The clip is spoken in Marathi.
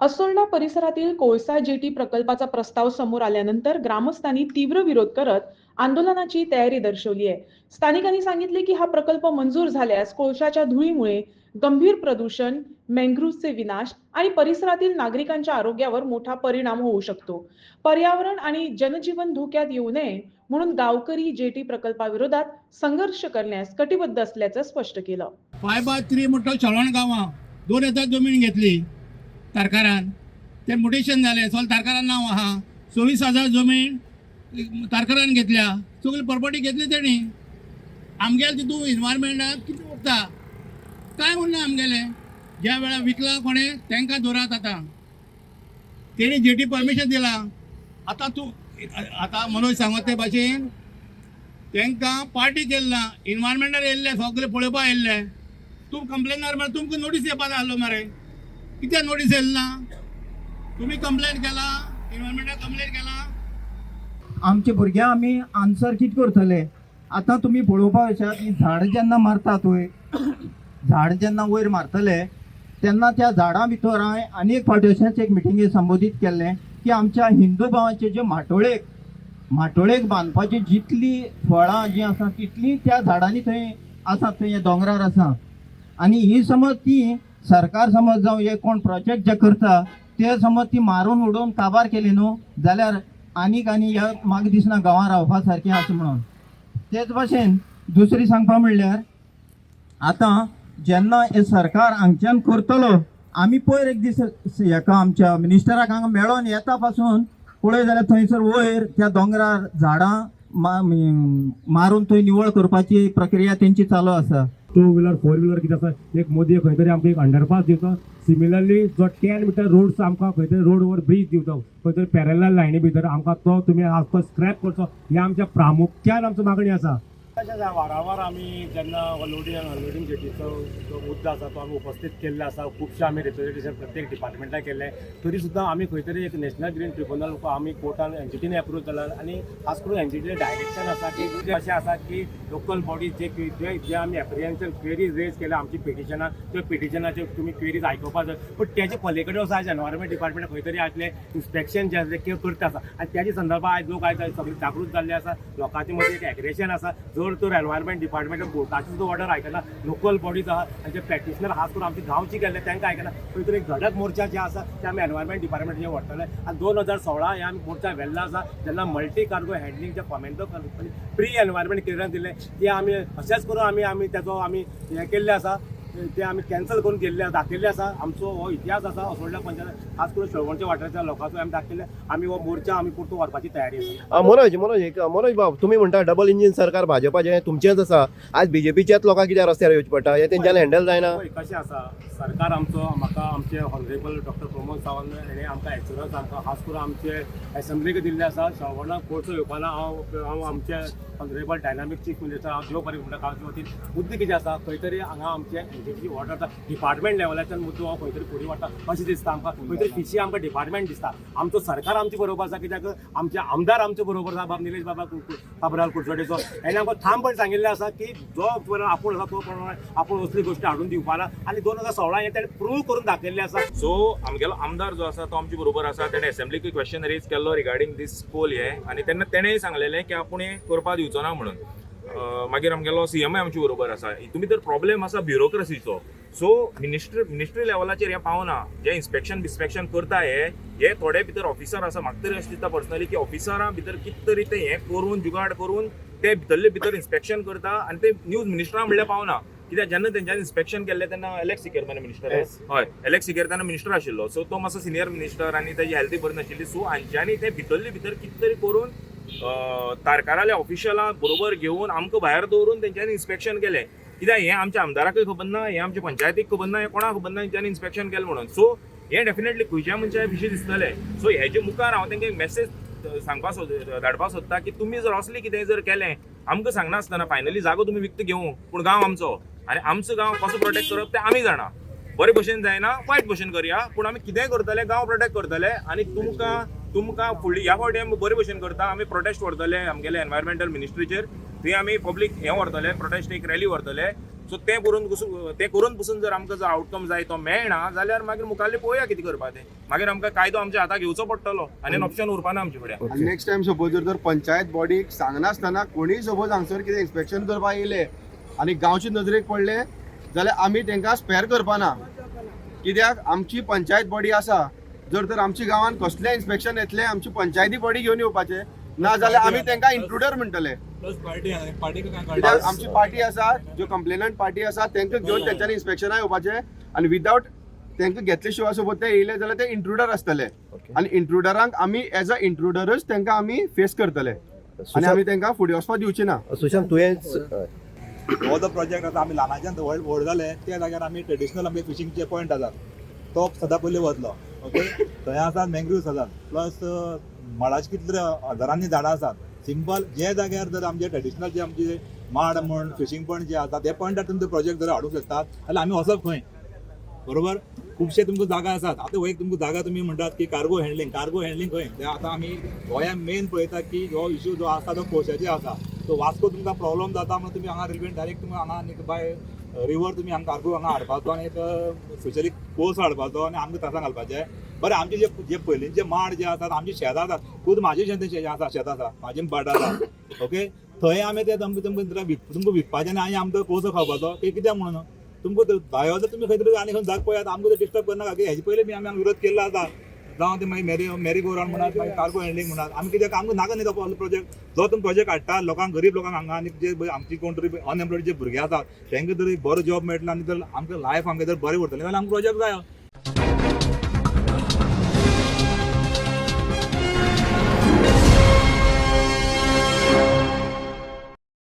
असोर्डा परिसरातील कोळसा जेटी प्रकल्पाचा प्रस्ताव समोर आल्यानंतर ग्रामस्थांनी तीव्र विरोध करत आंदोलनाची तयारी दर्शवली आहे. स्थानिकांनी सांगितले की हा प्रकल्प मंजूर झाल्यास कोळशाच्या धुळीमुळे गंभीर प्रदूषण मँग्रोव्हचे विनाश आणि परिसरातील नागरिकांच्या आरोग्यावर मोठा परिणाम होऊ शकतो. पर्यावरण आणि जनजीवन धोक्यात येऊ नये म्हणून गावकरी जेटी प्रकल्पाविरोधात संघर्ष करण्यास कटिबद्ध असल्याचं स्पष्ट केलं. फाय बाय थ्री म्हणतो दोन एकर जमीन घेतली. तारकारान. ते मुटेशन जालें सोल तारकारान नांव आहा. चोवीस हजार जमीन तारकारान घेतल्या. सगळी प्रॉपर्टी घेतली तेणी आमगेले तितू इन्वायरमेंटाक कितें उरता कांय उरना आमगेले ज्या वेळार विकला कोणे तांकां दवरात आतां. तेणी जेटी परमिशन दिला. आतां तूं आतां मनोज सांगत ते भाशेन तांकां पार्टी केल्ला इन्वायरमेंटार येयल्ले सगळे पळोवपा येयल्ले तूं कंप्लेनार मरे तुमकां नोटीस येवपाक जाय आसलो मरे. कित्याक नोटीस येयली ना? तुमी कंप्लेन केला इन्वायरमेंटाक कंप्लेन केला? आमचे भुरग्यांक आमी आन्सर कितें करतले? आतां तुमी पळोवपाक येशात की झाड जेन्ना मारतात वयर झाड जेन्ना वयर मारतले तेन्ना त्या झाडां भितर हांवें आनी एक फावटी अशेंच एक मिटिंगेक संबोधीत केल्लें की आमच्या हिंदू भावांचे जे माटोळेक माटोळेक बांदपाची जितली फळां जीं आसा तितली त्या झाडांनी थंय आसात थंय हे दोंगरार आसा आनी ही समज ती सरकार समज जावं हे कोण प्रोजेक्ट जे करता ते समज ती मारून उडोवन काबार केली न्हू जाल्यार आनीक आनी ह्या म्हाका दिसना गांवां रावपा सारकें आसा म्हणून. तेच भाशेन दुसरी सांगपा म्हणल्यार आतां जेन्ना हे सरकार हांगच्यान करतलो आमी पयर एक दीस हेका आमच्या मिनिस्टराक हांगा मेळोन येता पासून पळय जाल्यार थंयसर वयर त्या दोंगरार झाडां मा- मारून थंय निवळ करपाची प्रक्रिया तेंची चालू आसा. टू व्हिलर फोर व्हिलर कितें आसा एक मोदी खंय तरी आमकां एक अंडरपास दिवचो. सिमिलरली जो टेन मिटर रोड आमकां खंय तरी रोड वर ब्रीज दिवचो खंय तरी पॅरल लायनी भितर आमकां तो तुमी आज तो स्क्रॅप करचो हे आमच्या प्रामुख्यान आमची मागणी आसा. वारंवार आमी जेन्ना लोडिंग अनलोडिंग जेटीचो जो मुद्दा आसा तो आमी उपस्थित केल्लो आसा खुबशे आमी रिप्रेझेंटेशन प्रत्येक डिपार्टमेंटाक केल्ले तरी सुद्दां आमी खंय तरी एक नॅशनल ग्रीन ट्रिब्युनल आमी कोर्टान एनजीटीने एप्रूव केला आनी खास करून एनजीटीचे डायरेक्शन आसा की जे अशें आसा की लोकल बॉडीज जे जे आमी एप्रिहेन्शन क्वेरीज रेज केल्या आमची पिटिशनां त्यो पिटिशनाचे तुमी क्वेरीज आयकुपा जाय पूण तेजे पलीकडे असो आयज एनवायरमेंट डिपार्टमेंट खंय तरी आसले इन्स्पेक्शन जे आसा ते करता आसा आनी त्याच्या संदर्भात आयज लोक आयज सगळे जागृत जाल्ले आसा लोकांचे मदीं एक एग्रेशन आसा जर तर एनवायरमेंट डिपार्टमेंट कोर्टाची जो ऑर्डर आयकना लोकल बॉडीज आहा आनी जे प्रॅक्टिशनर खास करून आमची गांवची गेल्ले तांकां आयकना खंय तरी घटक मोर्चा जे आसा ते आमी एनवायरमेंट डिपार्टमेंटाचे व्हरतले आनी दोन हजार सोळा हे आमी मोर्चा व्हेल्लो आसा जेन्ना मल्टी कार्गो हँडलिंग जे कॉमेंटो कंपनी प्री एनवायरमेंट क्लियरन्स दिले ते आमी अशेंच करून आमी आमी तेजो आमी हें केल्लें आसा ते आमी कॅन्सल करून गेल्ले दाखयल्ले आसा आमचो हो इतिहास आसा असोडल्या पंचायत खास करून शेवणच्या वाठाराच्या लोकांचो आमी दाखयल्ले आमी हो मोर्चा आमी परतून व्हरपाची तयारी आसा मनोज मनोज एक मनोज बाब तुम्ही म्हणटा डबल इंजिन सरकार भाजपाचें तुमचेंच आसा आज बीजेपीच्याच लोकांक कित्याक रस्त्यार येवचें पडटा हें तेंच्यान हँडल जायना. कशें आसा सरकार आमचो म्हाका आमचे हॉनरेबल डॉक्टर प्रमोद सावंत हेणें आमकां एक्सुरन्स आमकां खास करून आमचे एसेंब्लीक दिल्ले आसा शेवणा कोर्टचो येवपाना हांव हांव आमचे हॉनरेबल डायनामीक चीफ मिनिस्टर हांव देव बरें म्हणटा गांवचे वतीन मुद्दे कितें आसा खंय तरी हांगा आमचे एनजीची वॉर्डर आसा डिपार्टमेंट लेवलाच्यान मुद्दो हांव खंय तरी फुडें वाडटा अशें दिसता आमकां. खंय तरी फिशी आमकां डिपार्टमेंट दिसता. आमचो सरकार आमचे बरोबर आसा कित्याक? आमचे आमदार आमचे बरोबर आसा बाब निलेश बाबा कु- बाबराल कुडचडेचो. हेणें आमकां ठामपण सांगिल्लें आसा की जो पळय आपूण आसा तो प्रमाणे आपूण असली गोश्टी हाडून दिवपाना आनी दोन हजार सोळा हें ताणें प्रूव करून दाखयल्लें आसा. सो आमगेलो आमदार जो आसा तो आमचे बरोबर आसा. ताणें असेंब्लीक क्वेश्चन रेज केल्लो रिगार्डींग दीस पोल हे. आनी तेन्ना तेणेंय सांगलेलें की आपूण हें करपा दिवचो. ना म्हणून. मागीर आमगेलो सीएम आमचे बरोबर आसा. हितून भितर प्रॉब्लेम आसा ब्युरोक्रेसीचो सो मिनिस्ट्री मिनिस्ट्री लेवलाचेर हें पावना. जे इन्स्पेक्शन बिस्पेक्शन करता हे हे थोडे भितर ऑफिसर आसा. म्हाका तरी अशें दिसता पर्सनली की ऑफिसरां भितर कितें तरी ते हें करून जुगाड करून ते भितरले भितर इन्स्पेक्शन करता आनी ते न्यूज मिनिस्टरा म्हणल्यार पावना. कित्याक जेन्ना तेंच्यानी इन्स्पेक्शन केल्लें तेन्ना एलेक्स सिकेर मिनिस्टर हय. एलेक्स सिकेर तेन्ना मिनिस्टर आशिल्लो. सो तो मातसो सिनियर मिनिस्टर आनी तेजी हेल्थी बरी नाशिल्ली सो हांच्यांनी ते भितरले भितर कितें तरी करून तारकाराल्या ऑफिशियलां बरोबर घेवन आमकां भायर दवरून तेंच्यांनी इन्स्पेक्शन केलें कित्याक हें आमच्या आमदाराकय खबर ना हें आमच्या पंचायतीक खबर ना हें कोणाक खबर ना तेंच्यांनी इन्स्पेक्शन केलें म्हणून. सो हें डेफिनेटली खंयच्या मनशा विशीं दिसतलें सो हेजे मुखार हांव तेंका एक मेसेज सांगपा सोद धाडपाक सोदता की तुमी जर असलें कितें जर केलें आमकां सांगनासतना फायनली जागो तुमी विकत घेवं पूण गांव आमचो. आनी आमचो गांव कसो प्रोटेक्ट करप तें आमी जाणा बरे भशेन जायना वायट भशेन करया पूण आमी कितेंय करतले गांव प्रोटेक्ट करतले आनी तुमकां तुमकां फुडली ह्या फावटी आमी बरे भशेन करता. आमी प्रोटेस्ट व्हरतले आमगेले एनवायरमेंटल मिनिस्ट्रीचेर थंय आमी पब्लीक हें व्हरतले प्रोटेस्ट एक रॅली व्हरतले. सो तें करून पसून तें करून पसून जर आमकां जर आउटकम जाय तो मेळना जाल्यार मागीर मुखाल्ले पळोवया कितें करपा तें मागीर आमकां कायदो आमच्या हाताक घेवचो पडटलो आनी ऑप्शन उरपाना आमचे कडेन आणि नेक्स्ट टाइम सपोज जर तर पंचायत बॉडीक सांगनासतना कोणीय सपोज हांगसर कितें इन्स्पेक्शन करपाक येयले आनी गांवचे नजरेक पडले जाल्यार आमी तांकां स्पेर करपाना. कित्याक? आमची पंचायत बॉडी आसा. जर तर आमच्या गांवांत कसलें इन्स्पेक्शन येतलें आमची पंचायती बॉडी घेवन येवपाचें. ना जाल्यार आमी तांकां इंट्रुडर म्हणटले कित्याक आमची पार्टी आसा ज्यो कंप्लेनंट पार्टी आसा तांकां घेवन तेंच्यांनी इन्स्पेक्शना येवपाचें. आनी विदावट तांकां घेतले शिवाय सपोज ते येयले जाल्यार ते इंट्रुडर आसतले आनी इंट्रुडरांक आमी एज अ इंट्रुडरच तांकां आमी फेस करतले. आनी आमी तांकां फुडें वचपाक दिवचे ना. सुशांत तुवें हो जो प्रोजेक्ट आसा आमी ल्हानाच्यान व्हड व्हड जाले त्या जाग्यार आमी ट्रेडिशनल आमचे फिशिंगचे पॉयंट आसात. तो सदां पयलीं वतलो. ओके थंय आसात मँग्रुव्स आसात प्लस माडाची कितले हजारांनी झाडां आसात सिंपल जे जाग्यार जर आमचे ट्रेडिशनल जे आमचे माड म्हण फिशींग पॉयंट जे आसा ते पॉयंटार तुमचे प्रोजेक्ट जर हाडूंक शकतात जाल्यार आमी वचप खंय. बरोबर? खुबशे तुमकां जागा आसात आतां एक तुमकां जागा तुमी म्हणटात की कार्गो हँडलिंग कार्गो हँडलिंग खंय. ते आतां आमी गोंयान मेन पळयतात की हो इश्यू जो आसा तो कोशाचे आसा तो वास्को तुमकां प्रॉब्लम जाता म्हणून तुमी हांगा रेल्वेन डायरेक्ट तुमी हांगा बाय रिवर तुमी आमकां कार्गो हांगा हाडपाचो आनी एक स्पेशली कोर्स हाडपाचो आनी आमकां तासां घालपाचें. बरें आमचे जे जे पयलींचे माड जे आसात आमची शेत आसात खुद म्हाजें शेत शेत आसा शेत आसा म्हाजें भाट आसा ओके? थंय आमी ते तुमकां तुमकां तुमकां विकपाचें आनी आमकां कोसो खावपाचो. ते कित्याक म्हणून? तुमकां भायो जर तुमी खंय तरी आनी खंय जाग पळयात आमकां डिस्टर्ब करनाका की हेजे पयलीं बी आमी विरोध केल्लो आसा. जावं ते मागीर मेरी मेरी गोरावंड म्हणा मागीर कार्गो हँडलींग म्हणा आमी कित्याक आमकां नाका न्ही तो प्रोजेक्ट जो तुमी प्रोजेक्ट हाडटा लोकांक गरीब लोकांक हांगा आनी जे आमची कोण तरी अनएम्प्लॉयड जे भुरगे आसात तांकां तरी बरो जॉब मेळटलो आनी तर आमकां लायफ आमकां जर बरें उरतलें जाल्यार आमकां प्रोजेक्ट जाय.